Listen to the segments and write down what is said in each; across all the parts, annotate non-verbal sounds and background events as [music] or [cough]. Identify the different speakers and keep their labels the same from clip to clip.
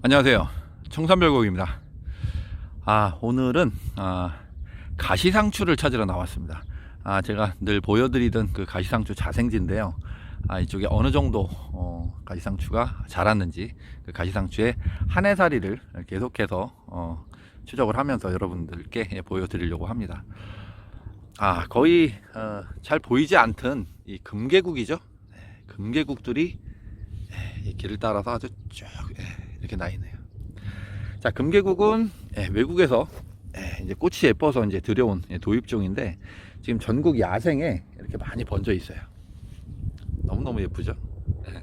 Speaker 1: 안녕하세요. 청산별곡입니다. 아, 오늘은 아, 가시상추를 찾으러 나왔습니다. 아, 제가 늘 보여드리던 그 가시상추 자생지인데요. 아, 이쪽에 어느 정도 어, 가시상추가 자랐는지 그 가시상추의 한 해살이를 계속해서 어, 추적을 하면서 여러분들께 예, 보여드리려고 합니다. 아, 거의 어, 잘 보이지 않던 이 금계국이죠. 네, 금계국들이 예, 이 길을 따라서 아주 쭉 예, 이렇게 나 있네요. 자, 금계국은 예, 외국에서 예, 이제 꽃이 예뻐서 이제 들여온 예, 도입종인데 지금 전국 야생에 이렇게 많이 번져 있어요. 너무너무 예쁘죠? 예.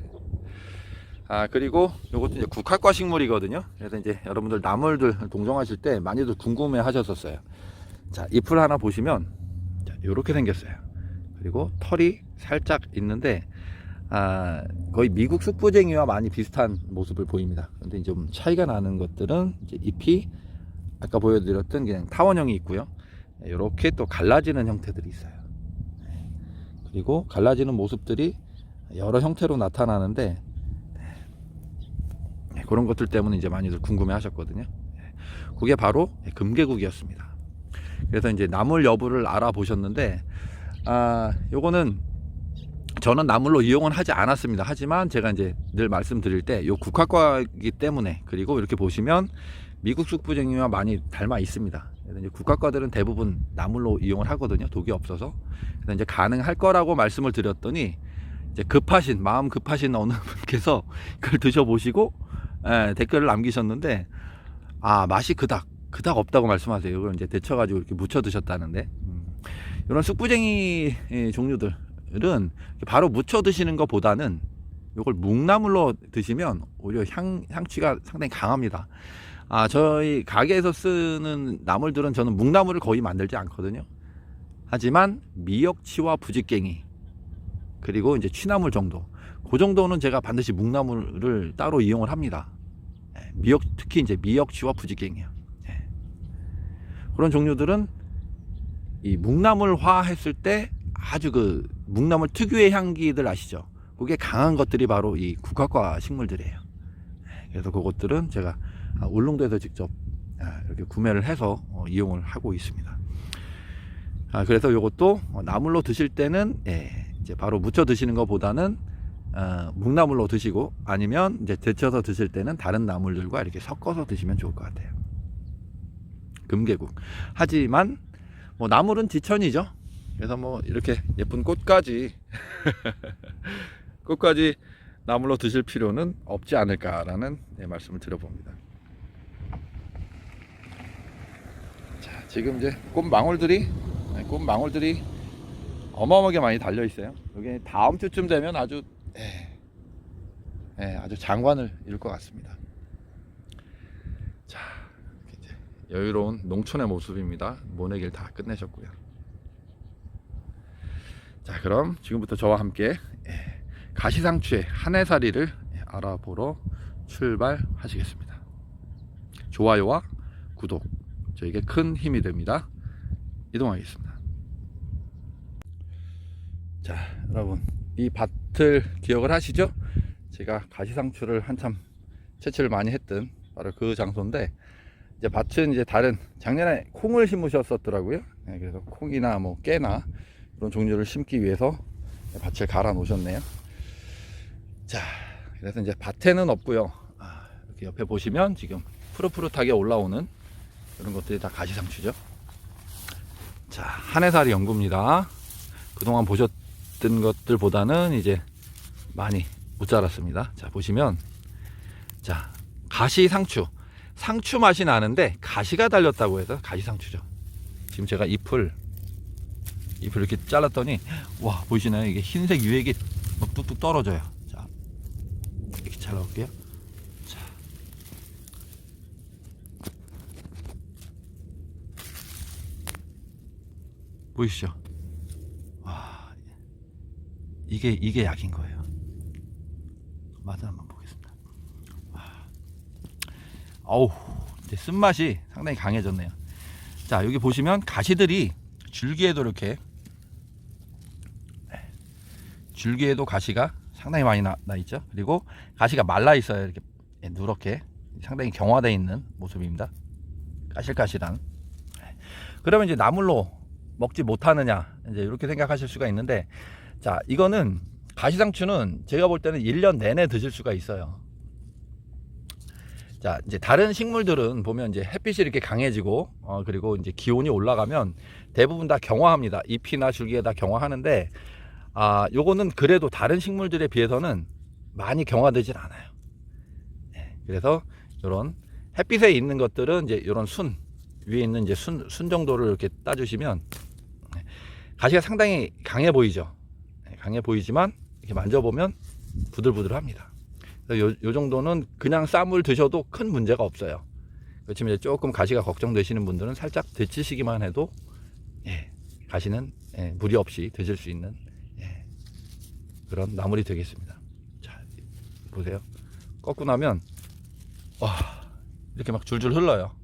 Speaker 1: 아, 그리고 이것도 이제 국화과 식물이거든요. 그래서 이제 여러분들 나물들 동정하실 때 많이들 궁금해 하셨었어요. 자, 잎을 하나 보시면 자, 이렇게 생겼어요. 그리고 털이 살짝 있는데 아, 거의 미국 쑥부쟁이와 많이 비슷한 모습을 보입니다. 근데 좀 차이가 나는 것들은 잎이 아까 보여드렸던 그냥 타원형이 있고요. 이렇게 또 갈라지는 형태들이 있어요. 네. 그리고 갈라지는 모습들이 여러 형태로 나타나는데 네, 그런 것들 때문에 이제 많이들 궁금해 하셨거든요. 네. 그게 바로 금계국이었습니다. 그래서 이제 나물 여부를 알아보셨는데, 아, 요거는 저는 나물로 이용은 하지 않았습니다. 하지만 제가 이제 늘 말씀드릴 때요 국화과이기 때문에 그리고 이렇게 보시면 미국 쑥부쟁이와 많이 닮아 있습니다. 이제 국화과들은 대부분 나물로 이용을 하거든요. 독이 없어서. 그래서 이제 가능할 거라고 말씀을 드렸더니 이제 급하신 마음 급하신 어느 [laughs] 분께서 그걸 드셔보시고 예, 댓글을 남기셨는데 아 맛이 그닥 그닥 없다고 말씀하세요. 이걸 이제 데쳐가지고 이렇게 무쳐 드셨다는데 음, 이런 쑥부쟁이 예, 종류들 은 바로 무쳐 드시는 것보다는 이걸 묵나물로 드시면 오히려 향, 향취가 상당히 강합니다. 아, 저희 가게에서 쓰는 나물들은 저는 묵나물을 거의 만들지 않거든요. 하지만 미역치와 부지깽이 그리고 이제 취나물 정도 그 정도는 제가 반드시 묵나물을 따로 이용을 합니다. 예, 미역 특히 이제 미역치와 부지깽이요. 예. 그런 종류들은 이 묵나물화 했을 때 아주 그 묵나물 특유의 향기들 아시죠? 그게 강한 것들이 바로 이 국화과 식물들이에요. 그래서 그것들은 제가 아, 울릉도에서 직접 아, 이렇게 구매를 해서 어, 이용을 하고 있습니다. 아, 그래서 이것도 어, 나물로 드실 때는 예, 이제 바로 무쳐 드시는 것보다는 어, 묵나물로 드시고 아니면 이제 데쳐서 드실 때는 다른 나물들과 이렇게 섞어서 드시면 좋을 것 같아요. 금계국. 하지만 뭐 나물은 지천이죠. 그래서 뭐 이렇게 예쁜 꽃까지 [laughs] 꽃까지 나물로 드실 필요는 없지 않을까라는 네, 말씀을 드려봅니다. 자, 지금 이제 꽃망울들이 네, 꽃망울들이 어마어마하게 많이 달려 있어요. 여기 다음 주쯤 되면 아주 예, 예, 아주 장관을 이룰 것 같습니다. 자, 여유로운 농촌의 모습입니다. 모내기를 다 끝내셨고요. 자 그럼 지금부터 저와 함께 예, 가시상추의 한해살이를 예, 알아보러 출발하시겠습니다. 좋아요와 구독 저에게 큰 힘이 됩니다. 이동하겠습니다. 자 여러분 이 밭을 기억을 하시죠? 제가 가시상추를 한참 채취를 많이 했던 바로 그 장소인데 이제 밭은 이제 다른 작년에 콩을 심으셨었더라고요. 예, 그래서 콩이나 뭐 깨나 그런 종류를 심기 위해서 밭을 갈아 놓으셨네요. 자, 그래서 이제 밭에는 없고요. 아, 이렇게 옆에 보시면 지금 푸릇푸릇하게 올라오는 이런 것들이 다 가시상추죠. 자, 한해살이 연구입니다. 그동안 보셨던 것들보다는 이제 많이 못 자랐습니다. 자, 보시면 자, 가시상추. 상추 맛이 나는데 가시가 달렸다고 해서 가시상추죠. 지금 제가 잎을 잎을 이렇게 잘랐더니 와 보이시나요? 이게 흰색 유액이 막 뚝뚝 떨어져요. 자 이렇게 잘라볼게요. 자 보이시죠? 와 이게 이게 약인 거예요. 맛을 한번 보겠습니다. 와. 어우 이제 쓴맛이 상당히 강해졌네요. 자 여기 보시면 가시들이 줄기에도 이렇게 네. 줄기에도 가시가 상당히 많이 나, 나 있죠. 그리고 가시가 말라 있어요. 이렇게 예, 누렇게 상당히 경화되어 있는 모습입니다. 까실까실한. 그러면 이제 나물로 먹지 못하느냐 이제 이렇게 생각하실 수가 있는데 자 이거는 가시상추는 제가 볼 때는 1년 내내 드실 수가 있어요. 자 이제 다른 식물들은 보면 이제 햇빛이 이렇게 강해지고 어 그리고 이제 기온이 올라가면 대부분 다 경화합니다. 잎이나 줄기에 다 경화하는데 아 요거는 그래도 다른 식물들에 비해서는 많이 경화되질 않아요. 예, 그래서 이런 햇빛에 있는 것들은 이제 이런 순 위에 있는 이제 순, 순 정도를 이렇게 따주시면 예, 가시가 상당히 강해 보이죠. 예, 강해 보이지만 이렇게 만져보면 부들부들합니다. 요, 요 정도는 그냥 쌈을 드셔도 큰 문제가 없어요. 그렇지만 이제 조금 가시가 걱정되시는 분들은 살짝 데치시기만 해도 예, 가시는 예, 무리 없이 드실 수 있는 예, 그런 나물이 되겠습니다. 자 보세요. 꺾고 나면 와 이렇게 막 줄줄 흘러요.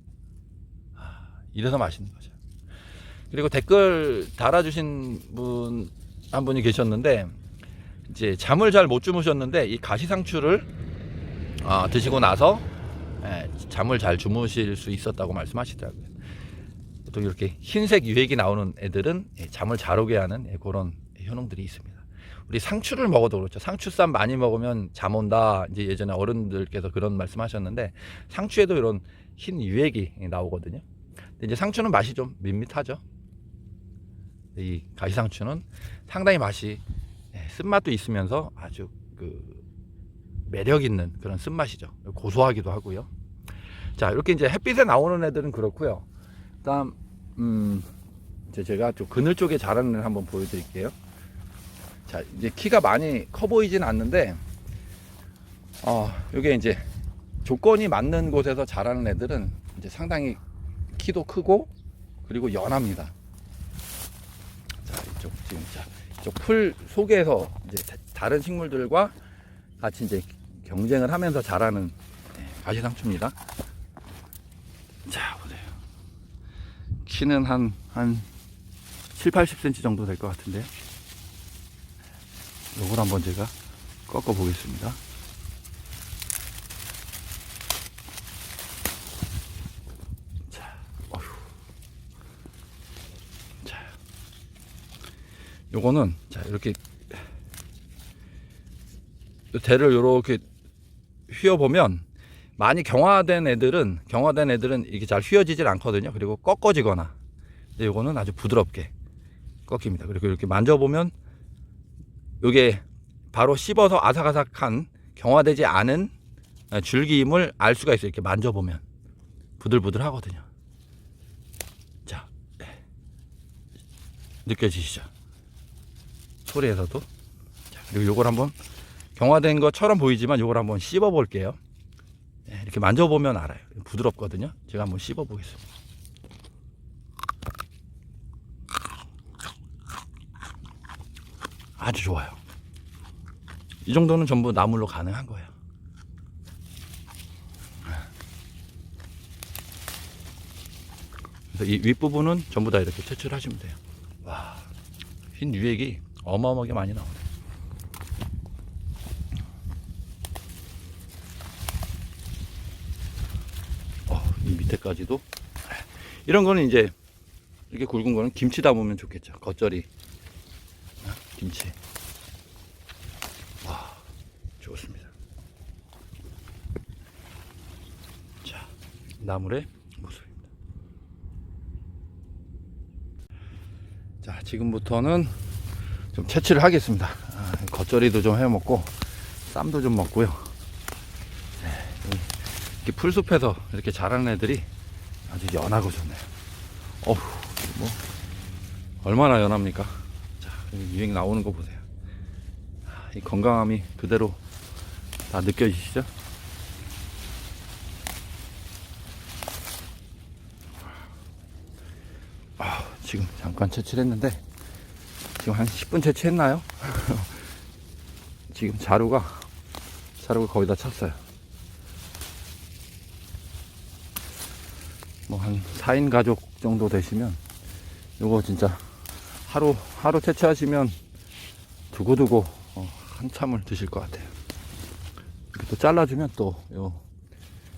Speaker 1: 아, 이래서 맛있는 거죠. 그리고 댓글 달아주신 분 한 분이 계셨는데 이제 잠을 잘 못 주무셨는데 이 가시상추를 아, 드시고 나서 예, 잠을 잘 주무실 수 있었다고 말씀하시더라고요. 보통 이렇게 흰색 유액이 나오는 애들은 예, 잠을 잘 오게 하는 예, 그런 효능들이 있습니다. 우리 상추를 먹어도 그렇죠. 상추쌈 많이 먹으면 잠 온다. 이제 예전에 어른들께서 그런 말씀하셨는데 상추에도 이런 흰 유액이 나오거든요. 근데 이제 상추는 맛이 좀 밋밋하죠. 이 가시상추는 상당히 맛이 예, 쓴맛도 있으면서 아주 그 매력 있는 그런 쓴맛이죠. 고소하기도 하고요. 자 이렇게 이제 햇빛에 나오는 애들은 그렇고요. 그다음 음 이제 제가 좀 그늘 쪽에 자라는 애를 한번 보여드릴게요. 자 이제 키가 많이 커 보이진 않는데 어 이게 이제 조건이 맞는 곳에서 자라는 애들은 이제 상당히 키도 크고 그리고 연합니다. 자 이쪽 지금 자 이쪽 풀 속에서 이제 다- 다른 식물들과 같이 이제 경쟁을 하면서 자라는 네, 가시상추입니다. 자 보세요. 키는 한 한 7, 80cm 정도 될 것 같은데. 요 걸 한번 제가 꺾어 보겠습니다. 자, 어휴. 자, 요거는 자 이렇게 요 대를 요렇게 휘어 보면 많이 경화된 애들은 경화된 애들은 이게 잘 휘어지질 않거든요. 그리고 꺾어지거나. 근데 요거는 아주 부드럽게 꺾입니다. 그리고 이렇게 만져보면 요게 바로 씹어서 아삭아삭한 경화되지 않은 줄기임을 알 수가 있어요. 이렇게 만져보면 부들부들 하거든요. 자, 네. 느껴지시죠? 소리에서도. 자, 그리고 요걸 한번 경화된 것처럼 보이지만 요걸 한번 씹어 볼게요. 네, 이렇게 만져보면 알아요. 부드럽거든요. 제가 한번 씹어 보겠습니다. 아주 좋아요. 이 정도는 전부 나물로 가능한 거예요. 그래서 이 윗부분은 전부 다 이렇게 채취하시면 돼요. 와, 흰 유액이 어마어마하게 많이 나오네. 어, 이 밑에까지도 이런 거는 이제 이렇게 굵은 거는 김치 담으면 좋겠죠. 겉절이 어, 김치. 와, 좋습니다. 자, 나물의 모습입니다. 자, 지금부터는 좀 채취를 하겠습니다. 아, 겉절이도 좀 해 먹고 쌈도 좀 먹고요. 네, 이렇게 풀숲에서 이렇게 자라는 애들이 아주 연하고 좋네요. 어휴, 뭐 얼마나 연합니까? 유행 나오는 거 보세요. 아, 이 건강함이 그대로 다 느껴지시죠? 아, 지금 잠깐 채취를 했는데 지금 한 10분 채취했나요? [laughs] 지금 자루가 자루가 거의 다 찼어요. 뭐 한 4인 가족 정도 되시면 요거 진짜 하루 하루 채취하시면 두고두고 어, 한참을 드실 것 같아요. 이렇게 또 잘라주면 또 요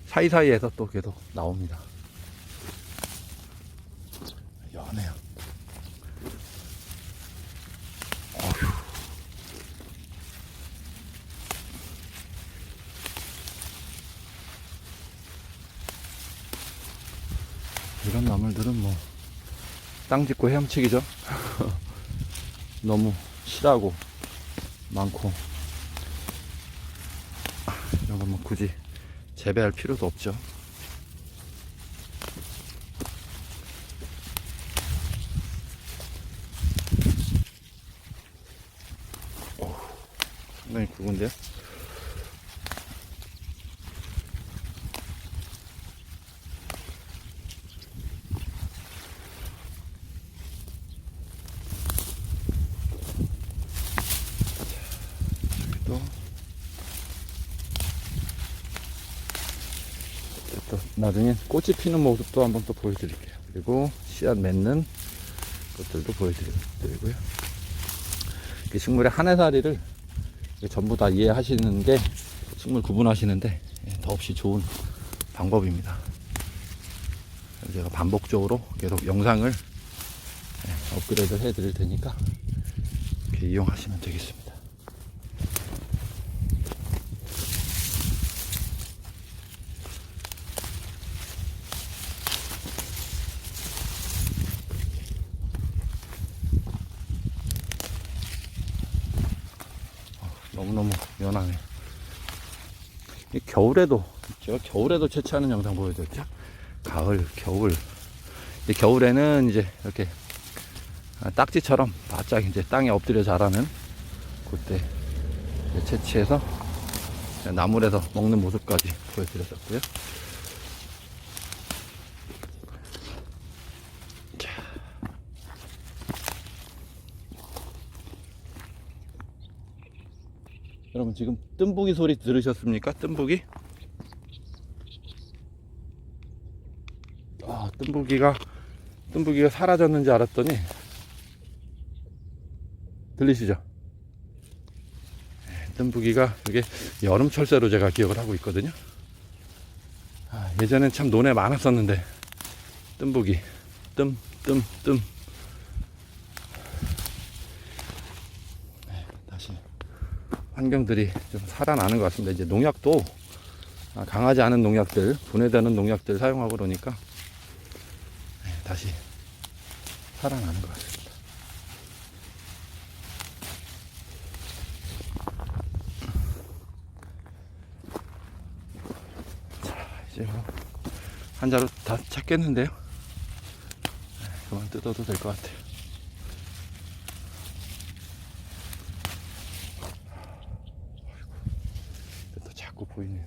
Speaker 1: 사이사이에서 또 계속 나옵니다. 연해요. 어휴. 이런 나물들은 뭐 땅 짚고 헤엄치기죠. [laughs] 너무 실하고 많고 이런 건 뭐 굳이 재배할 필요도 없죠. 상당히 굵은데요? 여기도 또 나중에 꽃이 피는 모습도 한번 또 보여드릴게요. 그리고 씨앗 맺는 것들도 보여드리고요. 이 식물의 한 해살이를 전부 다 이해하시는 게 식물 구분하시는데 예, 더없이 좋은 방법입니다. 제가 반복적으로 계속 영상을 예, 업그레이드 해 드릴 테니까 이렇게 이용하시면 되겠습니다. 너무너무 연하네. 이 겨울에도, 제가 겨울에도 채취하는 영상 보여드렸죠? 가을, 겨울. 이 겨울에는 이제 이렇게 아, 딱지처럼 바짝 이제 땅에 엎드려 자라는 그때 이제 채취해서 나물에서 먹는 모습까지 보여드렸었고요. 여러분 지금 뜸부기 소리 들으셨습니까? 뜸부기? 아, 뜸부기가 뜸부기가 사라졌는지 알았더니 들리시죠? 네, 뜸부기가 이게 여름 철새로 제가 기억을 하고 있거든요. 아, 예전엔 참 논에 많았었는데 뜸부기 뜸 뜸, 뜸. 네, 다시 환경들이 좀 살아나는 것 같습니다. 이제 농약도 아, 강하지 않은 농약들, 분해되는 농약들 사용하고 그러니까 네, 다시 살아나는 것 같습니다. 뭐 한자로 다 찾겠는데요. 네, 그만 뜯어도 될 것 같아요. 또 자꾸 보이네요.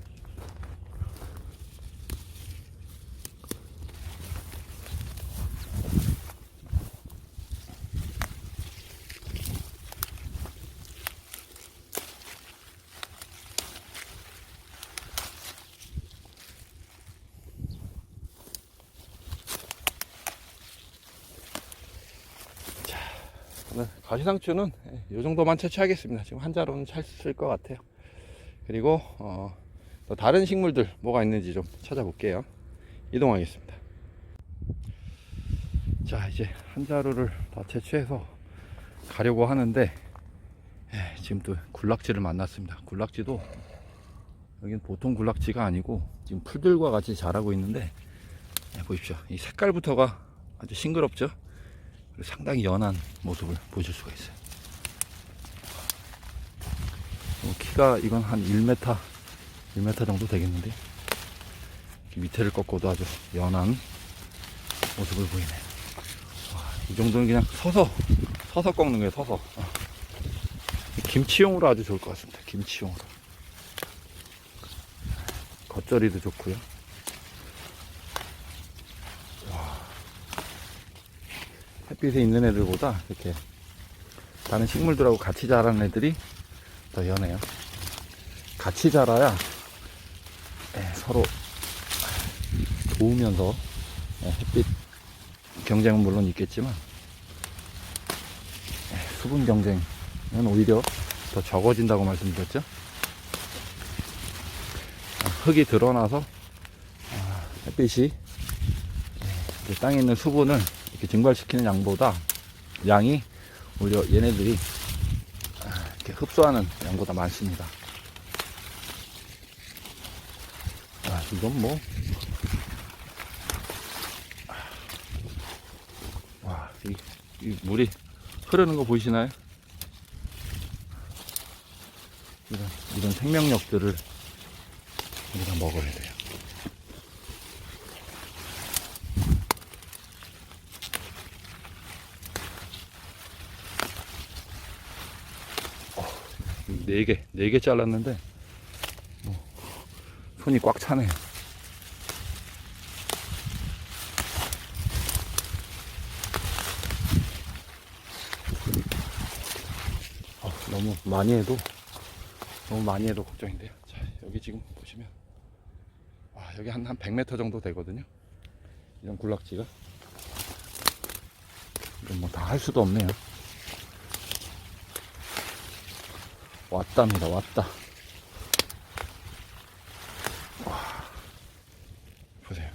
Speaker 1: 네, 가시상추는 이 정도만 채취하겠습니다. 지금 한 자로는 찼을 것 같아요. 그리고 어, 또 다른 식물들 뭐가 있는지 좀 찾아볼게요. 이동하겠습니다. 자 이제 한 자루를 다 채취해서 가려고 하는데 예, 지금 또 굴락지를 만났습니다. 굴락지도 여긴 보통 굴락지가 아니고 지금 풀들과 같이 자라고 있는데 예, 보십시오. 이 색깔부터가 아주 싱그럽죠. 상당히 연한 모습을 보실 수가 있어요. 어, 키가 이건 한 1m, 1m 정도 되겠는데 밑에를 꺾어도 아주 연한 모습을 보이네요. 와, 이 정도는 그냥 서서 서서 꺾는 거예요. 서서 어. 김치용으로 아주 좋을 것 같습니다. 김치용으로 겉절이도 좋고요. 햇빛에 있는 애들보다 이렇게 다른 식물들하고 같이 자라는 애들이 더 연해요. 같이 자라야 예, 서로 도우면서 예, 햇빛 경쟁은 물론 있겠지만 예, 수분 경쟁은 오히려 더 적어진다고 말씀드렸죠. 아, 흙이 드러나서 햇빛이 그 땅에 있는 수분을 이렇게 증발시키는 양보다 양이 오히려 얘네들이 아, 이렇게 흡수하는 양보다 많습니다. 아, 이건 뭐. 와, 이, 이 물이 흐르는 거 보이시나요? 이런, 이런 생명력들을 우리가 먹어야 돼요. 네 개, 네개 잘랐는데, 뭐, 손이 꽉 차네요. 어, 너무 많이 해도, 너무 많이 해도 걱정인데요. 자, 여기 지금 보시면, 와, 여기 한, 한 100m 정도 되거든요. 이런 군락지가. 이건 뭐 다 할 수도 없네요. 왔답니다, 왔다. 와, 보세요.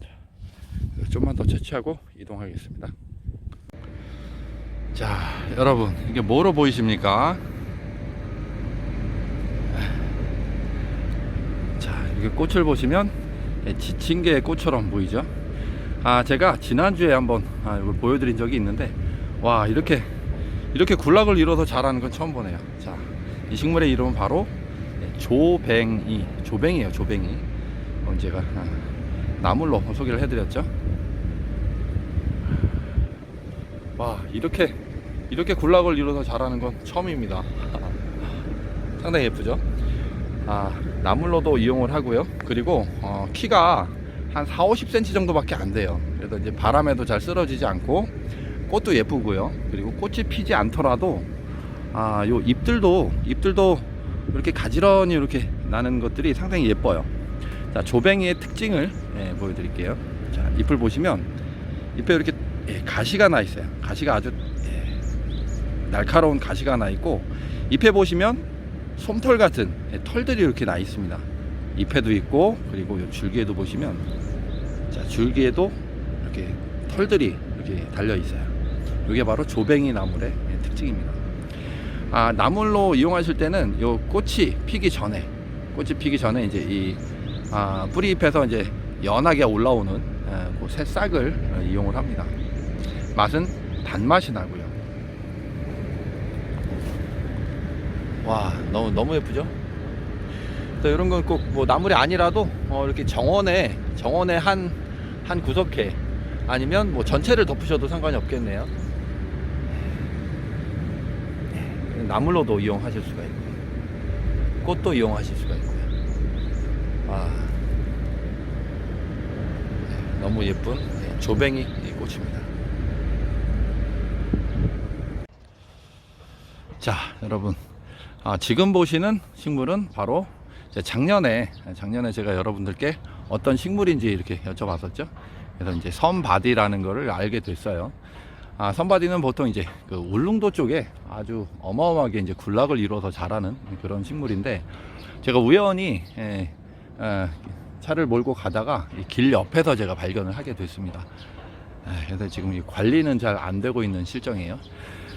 Speaker 1: 자, 좀만 더 채취하고 이동하겠습니다. 자, 여러분, 이게 뭐로 보이십니까? 자, 이렇게 꽃을 보시면 예, 지친 게 꽃처럼 보이죠? 아 제가 지난주에 한번 아, 이걸 보여드린 적이 있는데 와 이렇게 이렇게 군락을 이뤄서 자라는 건 처음 보네요. 자 이 식물의 이름은 바로 네, 조뱅이 조뱅이에요 조뱅이. 어, 제가 아, 나물로 소개를 해드렸죠? 와 이렇게 이렇게 군락을 이뤄서 자라는 건 처음입니다. [laughs] 상당히 예쁘죠? 아 나물로도 이용을 하고요. 그리고 어, 키가 한 4, 50cm 정도밖에 안 돼요. 그래서 이제 바람에도 잘 쓰러지지 않고 꽃도 예쁘고요. 그리고 꽃이 피지 않더라도 아, 요 잎들도 잎들도 이렇게 가지런히 이렇게 나는 것들이 상당히 예뻐요. 자, 조뱅이의 특징을 예, 보여드릴게요. 자, 잎을 보시면 잎에 이렇게 예, 가시가 나 있어요. 가시가 아주 예, 날카로운 가시가 나 있고 잎에 보시면 솜털 같은 예, 털들이 이렇게 나 있습니다. 잎에도 있고 그리고 요 줄기에도 보시면 자 줄기에도 이렇게 털들이 이렇게 달려 있어요. 이게 바로 조뱅이 나물의 특징입니다. 아 나물로 이용하실 때는 요 꽃이 피기 전에 꽃이 피기 전에 이제 이 아, 뿌리 잎에서 이제 연하게 올라오는 에, 그 새싹을 어, 이용을 합니다. 맛은 단맛이 나고요. 와 너무 너무 예쁘죠? 또 이런 건 꼭 뭐 나물이 아니라도 어 이렇게 정원에 정원에 한한 구석에 아니면 뭐 전체를 덮으셔도 상관이 없겠네요. 네, 나물로도 이용하실 수가 있고 꽃도 이용하실 수가 있고요. 아 네, 너무 예쁜 네, 조뱅이 꽃입니다. 자 여러분 아, 지금 보시는 식물은 바로 작년에 작년에 제가 여러분들께 어떤 식물인지 이렇게 여쭤봤었죠. 그래서 이제 선바디라는 거를 알게 됐어요. 아, 선바디는 보통 이제 그 울릉도 쪽에 아주 어마어마하게 이제 군락을 이루어서 자라는 그런 식물인데 제가 우연히 예, 어, 차를 몰고 가다가 이길 옆에서 제가 발견을 하게 됐습니다. 예, 그래서 지금 이 관리는 잘 안 되고 있는 실정이에요.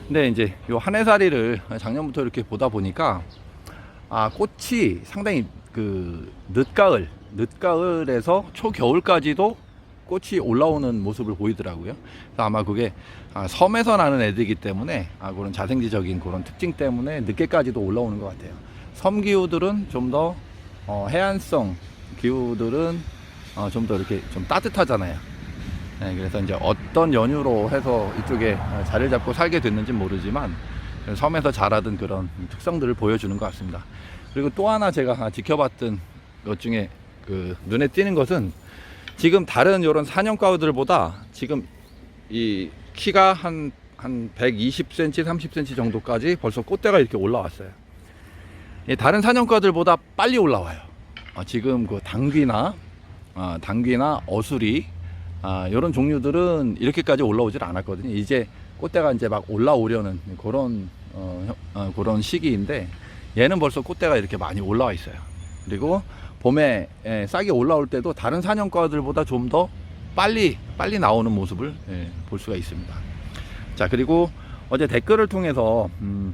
Speaker 1: 근데 이제 요 한해살이를 작년부터 이렇게 보다 보니까 아 꽃이 상당히 그 늦가을 늦가을에서 초겨울까지도 꽃이 올라오는 모습을 보이더라고요. 아마 그게 아, 섬에서 나는 애들이기 때문에 아, 그런 자생지적인 그런 특징 때문에 늦게까지도 올라오는 것 같아요. 섬 기후들은 좀더 어, 해안성 기후들은 어, 좀 더 이렇게 좀 따뜻하잖아요. 네, 그래서 이제 어떤 연유로 해서 이쪽에 어, 자리를 잡고 살게 됐는지 모르지만 섬에서 자라던 그런 특성들을 보여주는 것 같습니다. 그리고 또 하나 제가 지켜봤던 것 중에 그 눈에 띄는 것은 지금 다른 이런 사냥가우들보다 지금 이 키가 한, 한 120cm, 30cm 정도까지 벌써 꽃대가 이렇게 올라왔어요. 이 다른 사냥가들보다 빨리 올라와요. 어, 지금 그 당귀나, 어, 당귀나 어수리, 아, 이런 종류들은 이렇게까지 올라오질 않았거든요. 이제 꽃대가 이제 막 올라오려는 그런 어, 혀- 어, 그런 시기인데 얘는 벌써 꽃대가 이렇게 많이 올라와 있어요. 그리고 봄에 예, 싹이 올라올 때도 다른 사냥과들보다 좀 더 빨리 빨리 나오는 모습을 예, 볼 수가 있습니다. 자 그리고 어제 댓글을 통해서 음,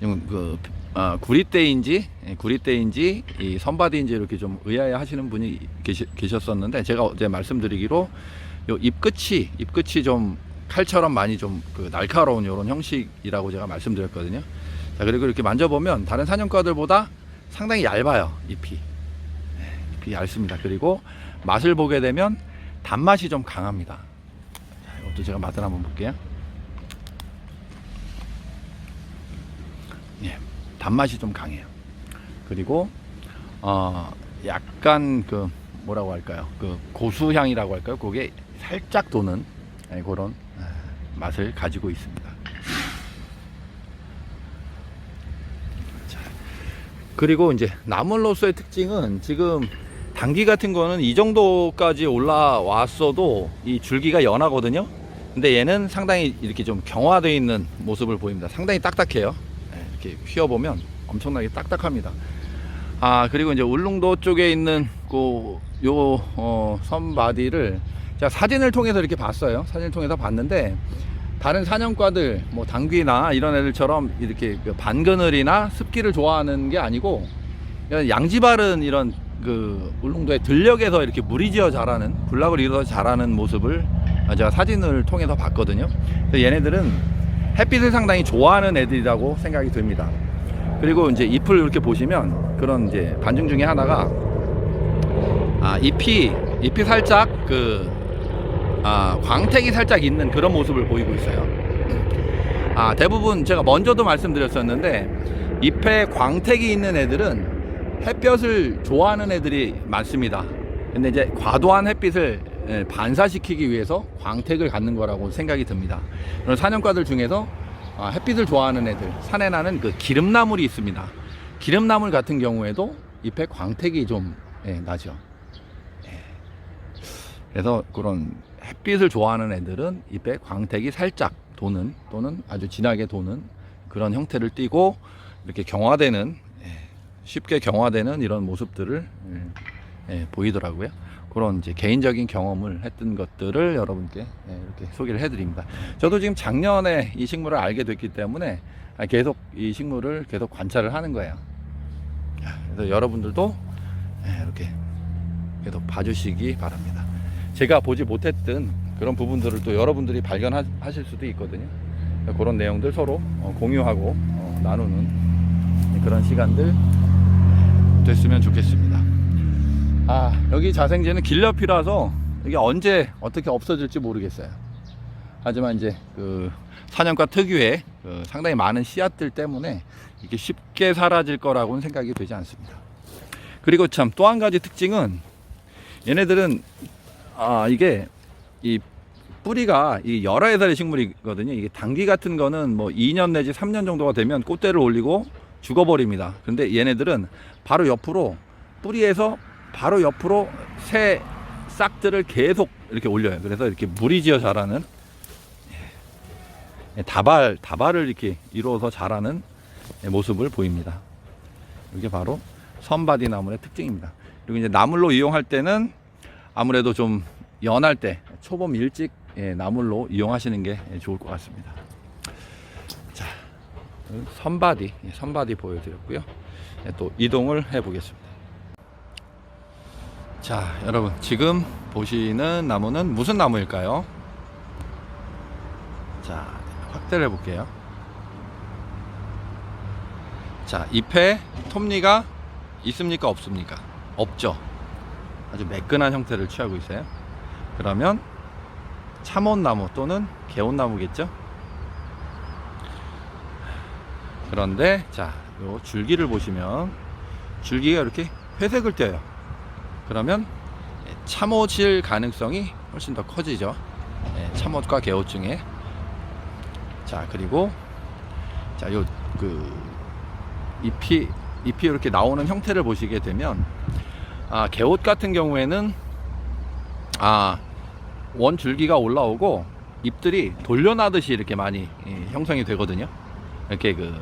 Speaker 1: 좀 그, 아, 구리대인지 예, 구리대인지 이 선바디인지 이렇게 좀 의아해 하시는 분이 계시, 계셨었는데 제가 어제 말씀드리기로 요 입끝이 입끝이 좀 칼처럼 많이 좀 그 날카로운 이런 형식이라고 제가 말씀드렸거든요. 자 그리고 이렇게 만져보면 다른 사냥과들보다 상당히 얇아요 잎이 네, 잎이 얇습니다. 그리고 맛을 보게 되면 단맛이 좀 강합니다. 자, 이것도 제가 맛을 한번 볼게요. 예, 단맛이 좀 강해요. 그리고 어 약간 그 뭐라고 할까요? 그 고수향이라고 할까요? 그게 살짝 도는 예, 그런 아, 맛을 가지고 있습니다. 자, 그리고 이제 나물로서의 특징은 지금 당귀 같은 거는 이 정도까지 올라왔어도 이 줄기가 연하거든요. 근데 얘는 상당히 이렇게 좀 경화되어 있는 모습을 보입니다. 상당히 딱딱해요. 예, 이렇게 휘어보면 엄청나게 딱딱합니다. 아 그리고 이제 울릉도 쪽에 있는 그 요 어, 선바디를 제가 사진을 통해서 이렇게 봤어요. 사진을 통해서 봤는데 다른 사냥과들 뭐 당귀나 이런 애들처럼 이렇게 그 반그늘이나 습기를 좋아하는 게 아니고 양지바른 이런 그 울릉도의 들녘에서 이렇게 무리지어 자라는 군락을 이루어 자라는 모습을 제가 사진을 통해서 봤거든요. 그래서 얘네들은 햇빛을 상당히 좋아하는 애들이라고 생각이 듭니다. 그리고 이제 잎을 이렇게 보시면 그런 이제 반증 중에 하나가 아 잎이 잎이 살짝 그 아, 광택이 살짝 있는 그런 모습을 보이고 있어요. 아, 대부분 제가 먼저도 말씀드렸었는데 잎에 광택이 있는 애들은 햇볕을 좋아하는 애들이 많습니다. 근데 이제 과도한 햇빛을 예, 반사시키기 위해서 광택을 갖는 거라고 생각이 듭니다. 그런 사냥과들 중에서 아, 햇빛을 좋아하는 애들, 산에 나는 그 기름나물이 있습니다. 기름나물 같은 경우에도 잎에 광택이 좀 예, 나죠. 그래서 그런 햇빛을 좋아하는 애들은 잎에 광택이 살짝 도는 또는 아주 진하게 도는 그런 형태를 띠고 이렇게 경화되는 예, 쉽게 경화되는 이런 모습들을 예, 예, 보이더라고요. 그런 이제 개인적인 경험을 했던 것들을 여러분께 예, 이렇게 소개를 해드립니다. 저도 지금 작년에 이 식물을 알게 됐기 때문에 아, 계속 이 식물을 계속 관찰을 하는 거예요. 그래서 여러분들도 예, 이렇게 계속 봐주시기 바랍니다. 제가 보지 못했던 그런 부분들을 또 여러분들이 발견하실 수도 있거든요. 그런 내용들 서로 어, 공유하고 어, 나누는 그런 시간들 됐으면 좋겠습니다. 아, 여기 자생제는 길옆이라서 이게 언제 어떻게 없어질지 모르겠어요. 하지만 이제 그 사냥과 특유의 그 상당히 많은 씨앗들 때문에 이게 쉽게 사라질 거라고는 생각이 되지 않습니다. 그리고 참 또 한 가지 특징은 얘네들은 아 이게 이 뿌리가 이 열화의 살의 식물이거든요. 이게 당귀 같은 거는 뭐 2년 내지 3년 정도가 되면 꽃대를 올리고 죽어버립니다. 근데 얘네들은 바로 옆으로 뿌리에서 바로 옆으로 새 싹들을 계속 이렇게 올려요. 그래서 이렇게 무리지어 자라는 예, 다발 다발을 이렇게 이루어서 자라는 모습을 보입니다. 이게 바로 선바디 나물의 특징입니다. 그리고 이제 나물로 이용할 때는 아무래도 좀 연할 때 초봄 일찍 예, 나물로 이용하시는 게 좋을 것 같습니다. 자, 선바디, 예, 선바디 보여드렸고요. 예, 또 이동을 해보겠습니다. 자, 여러분 지금 보시는 나무는 무슨 나무일까요? 자, 확대를 해볼게요. 자, 잎에 톱니가 있습니까? 없습니까? 없죠. 아주 매끈한 형태를 취하고 있어요. 그러면 참원나무 또는 개온나무겠죠? 그런데 자, 요 줄기를 보시면 줄기가 이렇게 회색을 띄어요. 그러면 참옷일 가능성이 훨씬 더 커지죠. 예, 참옷과 개옷 중에 자 그리고 자요 그 잎이 잎이 이렇게 나오는 형태를 보시게 되면 아, 개옷 같은 경우에는 아, 원 줄기가 올라오고 잎들이 돌려나듯이 이렇게 많이 예, 형성이 되거든요. 이렇게 그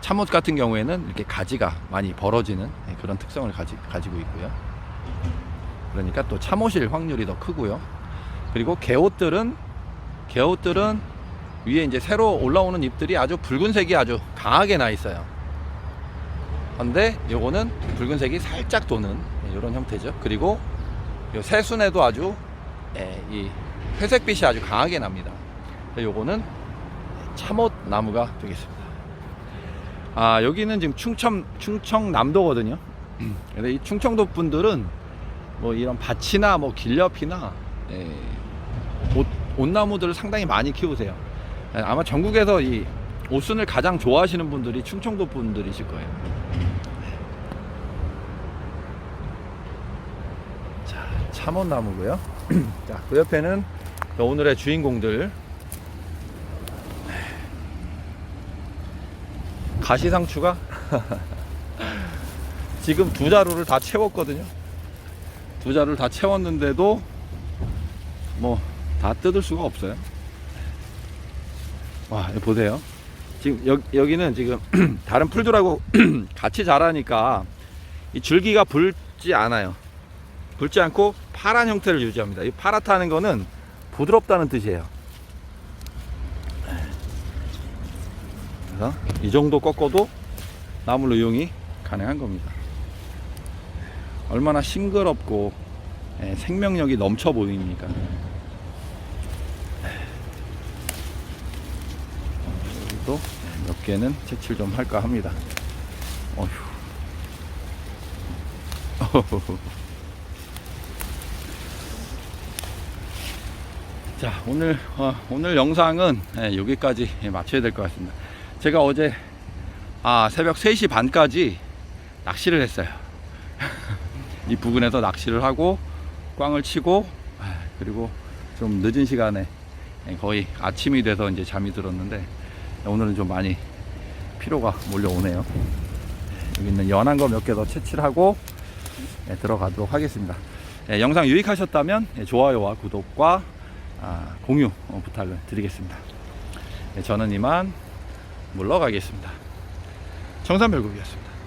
Speaker 1: 참옷 같은 경우에는 이렇게 가지가 많이 벌어지는 예, 그런 특성을 가지, 가지고 있고요. 그러니까 또 참옷일 확률이 더 크고요. 그리고 개옷들은 개옷들은 위에 이제 새로 올라오는 잎들이 아주 붉은색이 아주 강하게 나 있어요. 근데 요거는 붉은색이 살짝 도는 이런 형태죠. 그리고 요 새순에도 아주 예, 이 회색빛이 아주 강하게 납니다. 요거는 참옷 나무가 되겠습니다. 아 여기는 지금 충청 충청남도거든요. [clears throat] 근데 이 충청도 분들은 뭐 이런 밭이나 뭐 길옆이나 예, 옷, 옷나무들을 상당히 많이 키우세요. 예, 아마 전국에서 이 옷순을 가장 좋아하시는 분들이 충청도 분들이실 거예요. 자, 참원나무고요. [clears throat] 자, 그 옆에는 오늘의 주인공들 가시상추가 [laughs] 지금 두 자루를 다 채웠거든요. 두 자루를 다 채웠는데도 뭐 다 뜯을 수가 없어요. 와, 보세요. 지금 여, 여기는 지금 [clears throat] 다른 풀들하고 [clears throat] 같이 자라니까 이 줄기가 붉지 않아요. 붉지 않고 파란 형태를 유지합니다. 이 파랗다는 거는 부드럽다는 뜻이에요. 그래서 이 정도 꺾어도 나물 이용이 가능한 겁니다. 얼마나 싱그럽고 예, 생명력이 넘쳐 보입니까? 여기도 몇 개는 채취를 좀 할까 합니다. 어휴. [laughs] 자 오늘 어, 오늘 영상은 예, 여기까지 마쳐야 될 것 같습니다. 제가 어제 아 새벽 3시 반까지 낚시를 했어요. [laughs] 이 부근에서 낚시를 하고 꽝을 치고 아, 그리고 좀 늦은 시간에 예, 거의 아침이 돼서 이제 잠이 들었는데 오늘은 좀 많이 피로가 몰려오네요. 여기 있는 연한 거 몇 개 더 채취를 하고 예, 들어가도록 하겠습니다. 예, 영상 유익하셨다면 예, 좋아요와 구독과 아, 공유 어, 부탁을 드리겠습니다. 예, 저는 이만 물러가겠습니다. 정산별국이었습니다.